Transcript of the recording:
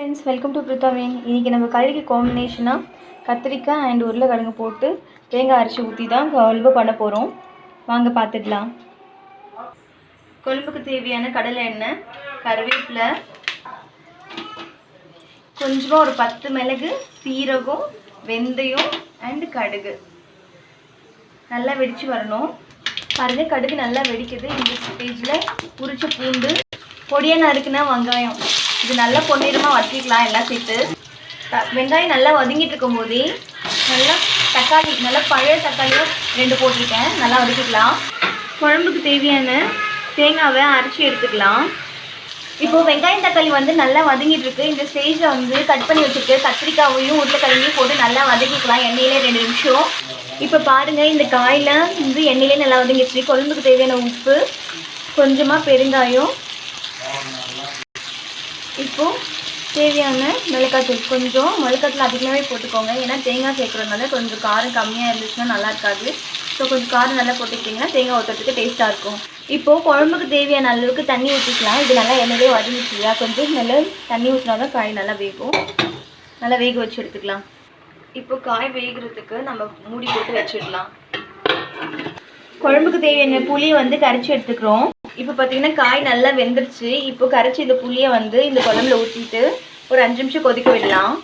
Friends welcome to பிரித்தாவின் இன்றைக்கி நம்ம கறிக்கு காம்பினேஷனாக கத்திரிக்காய் அண்ட் உருளைக்கிழங்கு போட்டு தேங்காய் அரைச்சி ஊற்றி தான் குழம்பு பண்ண போகிறோம் வாங்க பார்த்துக்கலாம். கொழும்புக்கு தேவையான கடலை எண்ணெய் கருவேப்பிலை கொஞ்சமாக ஒரு பத்து மிளகு சீரகம் வெந்தயம் அண்டு கடுகு. நல்லா வெடித்து வரணும். பாருங்கள் கடுகு நல்லா வெடிக்குது. இந்த ஸ்டேஜில் உரிச்ச பூண்டு பொடியாக நறுக்குனா வெங்காயம். இது நல்லா பொன்னிறமாக வதக்கிக்கலாம் எல்லாம் சேர்த்து. த- வெங்காயம் நல்லா வதங்கிட்டு இருக்கும்போதே நல்லா தக்காளி நல்லா பழைய தக்காளியும் ரெண்டு போட்டிருக்கேன். நல்லா வதக்கிக்கலாம். குழம்புக்கு தேவையான தேங்காவை அரைச்சி எடுத்துக்கலாம். இப்போ வெங்காயம் தக்காளி வந்து நல்லா வதங்கிட்டு இருக்கு. இந்த ஸ்டேஜில் வந்து கட் பண்ணி வச்சுருக்கு கத்திரிக்காவையும் உருளைக்கிழங்கையும் போட்டு நல்லா வதக்கிக்கலாம். எண்ணெயிலே ரெண்டு நிமிஷம். இப்போ பாருங்க இந்த காயில் வந்து எண்ணெயிலே நல்லா வதங்கிடுச்சு. குழம்புக்கு தேவையான உப்பு கொஞ்சமாக பெருங்காயம் இப்போ தேவையான மிளகாத்தூள். கொஞ்சம் மிளகாத்தூள் அதிகமாகவே போட்டுக்கோங்க. ஏன்னா தேங்காய் சேர்க்குறதுனால கொஞ்சம் காரம் கம்மியாக இருந்துச்சுன்னா நல்லா இருக்காது. ஸோ கொஞ்சம் காரம் நல்லா போட்டுக்கிட்டிங்கன்னா தேங்காய் ஊற்றுறதுக்கு டேஸ்ட்டாக இருக்கும். இப்போது குழம்புக்கு தேவையான அளவுக்கு தண்ணி ஊற்றிக்கலாம் இது நல்லா எண்ணெயே வதங்கிச்சு இல்லையா கொஞ்சம் நல்லா தண்ணி ஊற்றினா தான் காய் நல்லா வேகும். நல்லா வேக வச்சு எடுத்துக்கலாம். இப்போ காய் வேகிறதுக்கு நம்ம மூடி போட்டு வச்சிடலாம். குழம்புக்கு தேவையான புளியை வந்து கரைச்சி எடுத்துக்கிறோம். இப்போ பார்த்தீங்கன்னா காய் நல்லா வெந்துருச்சு. இப்போ கரைச்சி இந்த புளியை வந்து இந்த குழம்புல ஊற்றிட்டு ஒரு அஞ்சு நிமிஷம் கொதிக்க விடலாம்.